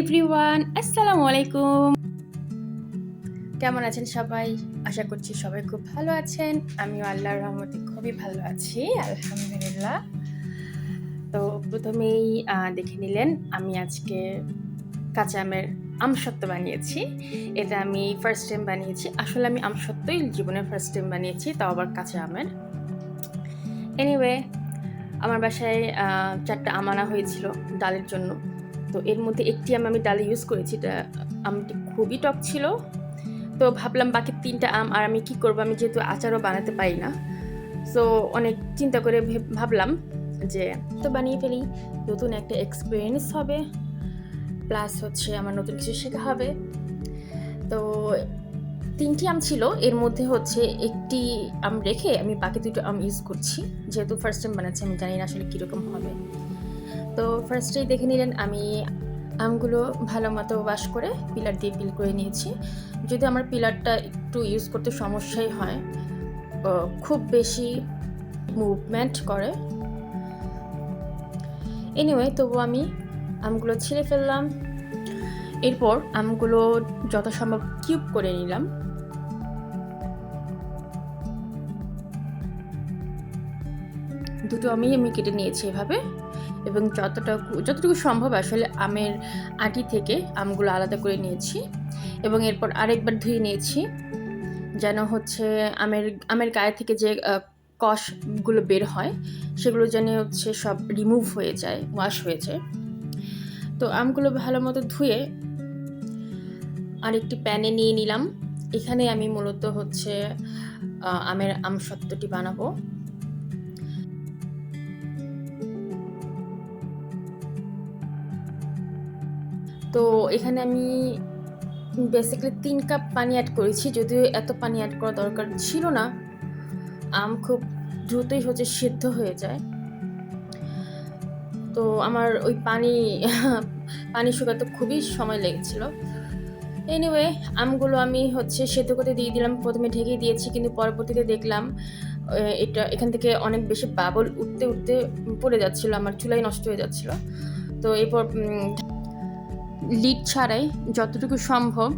Everyone আসসালামু আলাইকুম কেমন আছেন সবাই? আশা করছি সবাই খুব ভালো আছেন। আমিও আল্লাহর রহমতে খুবই ভালো আছি, আলহামদুলিল্লাহ। তো প্রথমেই দেখে নিলেন, আমি আজকে কাঁচা আমের আমসত্ত্ব বানিয়েছি। এটা আমি ফার্স্ট টাইম বানিয়েছি। আসলে আমি আমসত্ত্বই জীবনে ফার্স্ট টাইম বানিয়েছি, তাও আবার কাঁচা আমের। এনিওয়ে আমার বাসায় চারটা আম আনা হয়েছিল ডালের জন্য। তো এর মধ্যে একটি আম আমি ডালে ইউজ করেছি, এটা আমটি খুবই টক ছিল। তো ভাবলাম বাকি তিনটা আম আর আমি কি করব? আমি যেহেতু আচারও বানাতে পারি না। সো অনেক চিন্তা করে ভেব- ভাবলাম যে, তো বানিয়ে ফেলি। নতুন একটা এক্সপিরিয়েন্স হবে। প্লাস হচ্ছে আমার নতুন কিছু শেখা হবে। তো তিনটি আম ছিল। এর মধ্যে হচ্ছে একটি আম রেখে আমি বাকি দুটো আম ইউজ করছি। যেহেতু ফার্স্ট টাইম বানাচ্ছি, আমি জানি না আসলে কীরকম হবে। তো ফার্স্টেই দেখে নিলেন আমি আমগুলো ভালো মতো ওয়াশ করে পিলার দিয়ে পিল করে নিয়েছি। যদি আমার পিলারটা একটু ইউজ করতে সমস্যাই হয় খুব বেশি মুভমেন্ট করে। এনিওয়ে তবু আমি আমগুলো ছিঁড়ে ফেললাম। এরপর আমগুলো যত সম্ভব কিউব করে নিলাম। দুটো আমি আমি কেটে নিয়েছি এভাবে। এবং যতটুকু যতটুকু সম্ভব আসলে আমের আটি থেকে আমগুলো আলাদা করে নিয়েছি। এবং এরপর আরেকবার ধুয়ে নিয়েছি। যেন হচ্ছে আমের আমের গায়ে থেকে যে কষগুলো বের হয়, সেগুলো যেন হচ্ছে সব রিমুভ হয়ে যায় ওয়াশ হয়ে যায়। তো আমগুলো ভালো মতো ধুয়ে আরেকটি প্যানে নিয়ে নিলাম। এখানে আমি মূলত হচ্ছে আমের আমসত্ত্বটি বানাবো। তো এখানে আমি বেসিক্যালি তিন কাপ পানি অ্যাড করেছি, যদিও এত পানি অ্যাড করা দরকার ছিল না। আম খুব দ্রুতই হচ্ছে সিদ্ধ হয়ে যায়। তো আমার ওই পানি পানি শুকাতে খুবই সময় লেগেছিল। এনিওয়ে আমগুলো আমি হচ্ছে সেদ্ধ করতে দিয়ে দিলাম, প্রথমে ঢেকে দিয়েছি, কিন্তু পরবর্তীতে দেখলাম এটা এখান থেকে অনেক বেশি বাবল উঠতে উঠতে পড়ে যাচ্ছিল, আমার চুলাই নষ্ট হয়ে যাচ্ছিল। তো এরপর লিড ছাড়াই যতটুকু সম্ভব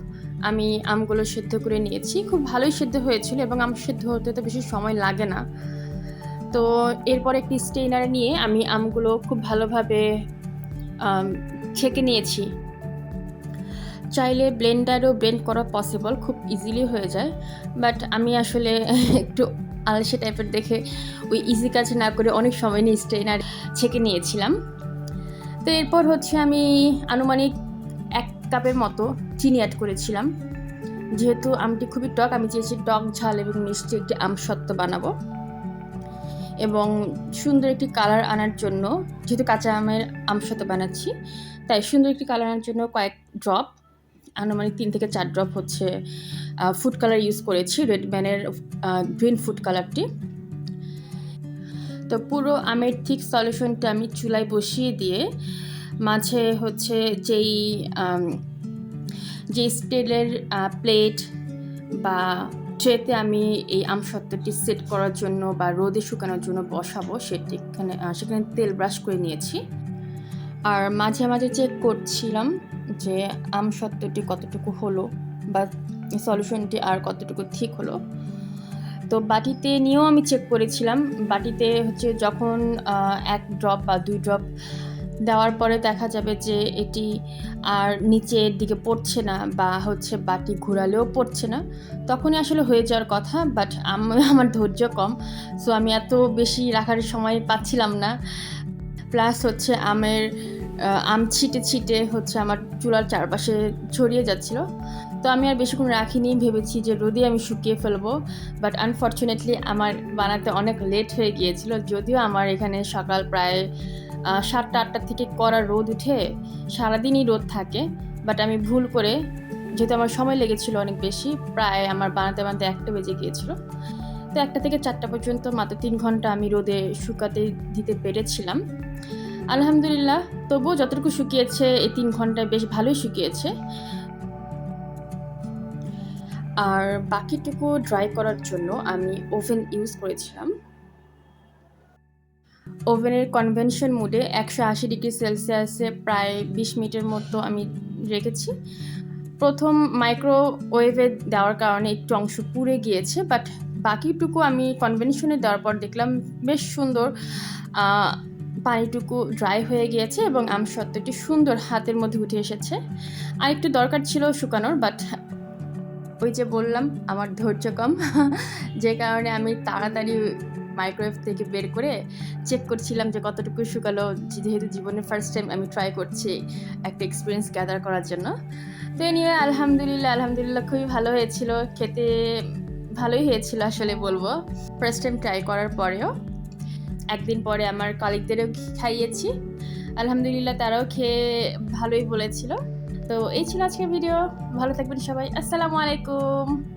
আমি আমগুলো সেদ্ধ করে নিয়েছি। খুব ভালোই সেদ্ধ হয়েছিল এবং আম সেদ্ধ হতে তো বেশি সময় লাগে না। তো এরপর একটি স্টেইনার নিয়ে আমি আমগুলো খুব ভালোভাবে ছেঁকে নিয়েছি। চাইলে ব্লেন্ডারও ব্লেন্ড করা পসিবল, খুব ইজিলি হয়ে যায়। বাট আমি আসলে একটু আলসে টাইপের দেখে ওই ইজি কাজ না করে অনেক সময় নিয়ে স্টেইনার ছেঁকে নিয়েছিলাম। তো এরপর হচ্ছে আমি আনুমানিক কাপের মতো চিনি অ্যাড করেছিলাম। যেহেতু আমটি খুবই টক, আমি চেয়েছি টক, ঝাল এবং মিষ্টি একটি আমসত্ত্ব বানাবো। এবং সুন্দর একটি কালার আনার জন্য, যেহেতু কাঁচা আমের আমসত্ত্ব বানাচ্ছি, তাই সুন্দর একটি কালার আনার জন্য কয়েক ড্রপ আনুমানিক তিন থেকে চার ড্রপ হচ্ছে ফুড কালার ইউজ করেছি রেড ম্যানের গ্রিন ফুড কালারটি তো পুরো আমের ঠিক সলিউশনটা আমি চুলায় বসিয়ে দিয়ে মাঝে হচ্ছে যেই যে স্টিলের প্লেট বা ট্রেতে আমি এই আমসত্ত্বটি সেট করার জন্য বা রোদে শুকানোর জন্য বসাবো, সেটি এখানে সেখানে তেল ব্রাশ করে নিয়েছি। আর মাঝে মাঝে চেক করছিলাম যে আমসত্ত্বটি কতটুকু হলো বা সলিউশনটি আর কতটুকু ঠিক হলো। তো বাটিতে নিয়েও আমি চেক করেছিলাম। বাটিতে হচ্ছে যখন এক ড্রপ বা দুই ড্রপ দেওয়ার পরে দেখা যাবে যে এটি আর নিচের দিকে পড়ছে না বা হচ্ছে বাটি ঘোরালেও পড়ছে না। তখনই আসলে হয়ে যাওয়ার কথা বাট আমার ধৈর্য কম। সো আমি এত বেশি রাখার সময় পাচ্ছিলাম না। প্লাস হচ্ছে আমের আম ছিটে ছিটে হচ্ছে আমার চুলার চারপাশে ছড়িয়ে যাচ্ছিল। তো আমি আর বেশিক্ষণ রাখিনি, ভেবেছি যে রোদে আমি শুকিয়ে ফেলব। বাট আনফর্চুনেটলি আমার বানাতে অনেক লেট হয়ে গিয়েছিল, যদিও আমার এখানে সকাল প্রায় সাতটা, আটটা থেকে কড়া রোদ উঠে সারাদিনই রোদ থাকে বাট আমি ভুল করে, যেহেতু আমার সময় লেগেছিল অনেক বেশি, প্রায় আমার বানাতে বানাতে একটা বেজে গিয়েছিল, তো একটা থেকে চারটা পর্যন্ত মাত্র তিন ঘণ্টা আমি রোদে শুকাতে দিতে পেরেছিলাম। আলহামদুলিল্লাহ, তবুও যতটুকু শুকিয়েছে, এই তিন ঘন্টায় বেশ ভালোই শুকিয়েছে। আর বাকিটুকু ড্রাই করার জন্য আমি ওভেন ইউজ করেছিলাম। ওভেনের কনভেনশন মুডে একশো আশি ডিগ্রি সেলসিয়াসে প্রায় বিশ মিনিটের মতো আমি রেখেছি। প্রথম মাইক্রোওয়েভে দেওয়ার কারণে একটু অংশ পুড়ে গিয়েছে বাট বাকিটুকু আমি কনভেনশনে দেওয়ার পর দেখলাম বেশ সুন্দর পানিটুকু ড্রাই হয়ে গিয়েছে এবং আম আমসত্ত্বটি সুন্দর হাতের মধ্যে উঠে এসেছে। আর একটু দরকার ছিল শুকানোর বাট ওই যে বললাম, আমার ধৈর্য কম, যে কারণে আমি তাড়াতাড়ি মাইক্রোওয়েভ থেকে বের করে চেক করছিলাম যে কতটুকু শুকালো, যেহেতু জীবনের ফার্স্ট টাইম আমি ট্রাই করছি একটা এক্সপিরিয়েন্স গ্যাদার করার জন্য। তো এ নিয়ে আলহামদুলিল্লাহ আলহামদুলিল্লাহ খুবই ভালো হয়েছিল। খেতে ভালোই হয়েছিল আসলে বলব। ফার্স্ট টাইম ট্রাই করার পরেও। একদিন পরে আমার কলিগদেরও খাইয়েছি। আলহামদুলিল্লাহ তারাও খেয়ে ভালোই বলেছিল। তো এই ছিল আজকের ভিডিও ভালো থাকবেন সবাই। আসসালামু আলাইকুম।